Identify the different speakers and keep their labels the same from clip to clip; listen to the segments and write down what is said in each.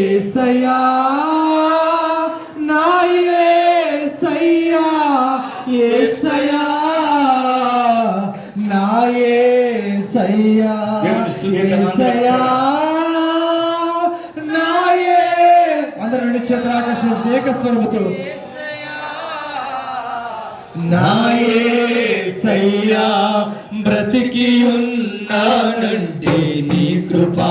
Speaker 1: ఏసయ్యా నా ఏసయ్యా ఏసయ్యా నా ఏసయ్యా
Speaker 2: దేవుని స్తుతిద్దాం అందరం.
Speaker 1: ఏసయ్యా నా ఏ అందరూ రెండు చేతుల ఆకాశం ఏకస్వరముతో నాయసయ్యా బ్రతికి ఉన్నానంటే నీ కృపా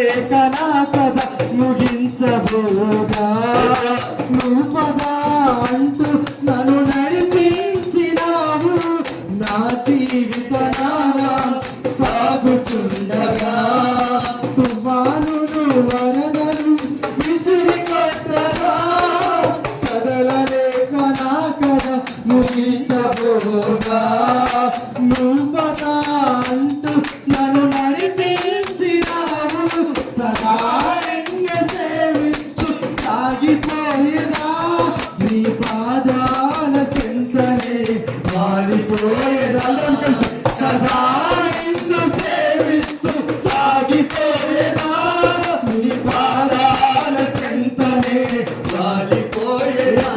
Speaker 1: లేక నా ముగించబోగా నువ్వు పదా అంటూ నన్ను నడిపించినావు. నా జీవిత సాగుతుండగా. సాగుచుండగా తుఫానులు వరదలు విసిరికొట్టగా. కదలలేక నా ముగించబోగా నువ్వు పదా చింతనే మారిపోయేదా సహాయంగా సేవిస్తూ సాగిపోయేదా నీ పాదాల చింతనే మారిపోయేదా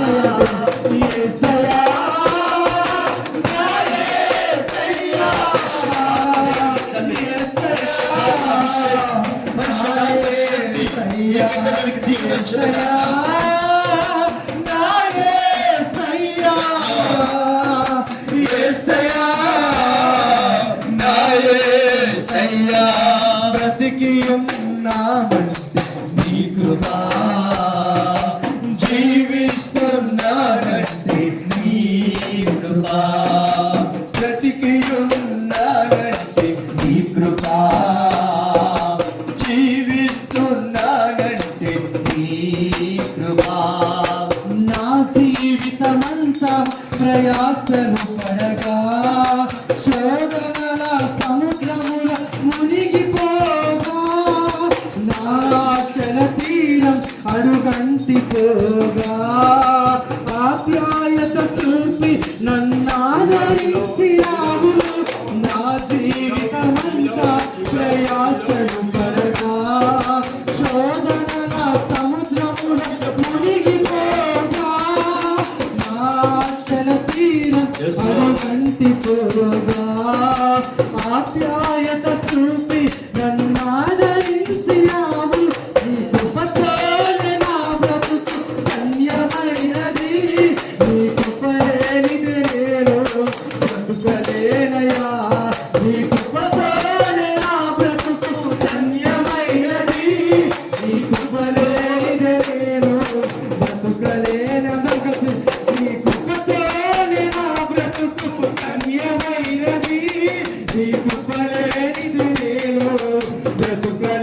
Speaker 1: యేసయ్యా నా బ్రతికి ఉన్నామంటే నీ కృపా. అడుగంటిపోగా ఆప్యాయత చూపి నన్నాదరించినావు నా జీవితమంతా ప్రయాసను పడగా శోధనల సముద్రముల మునిగిపోగా నా ఆశల తీరం అడుగంటిపోగా ఆప్యాయత Gracias.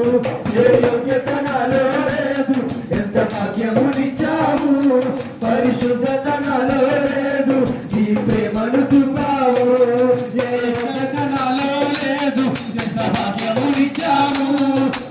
Speaker 1: భాగ్యమునిచ్చావు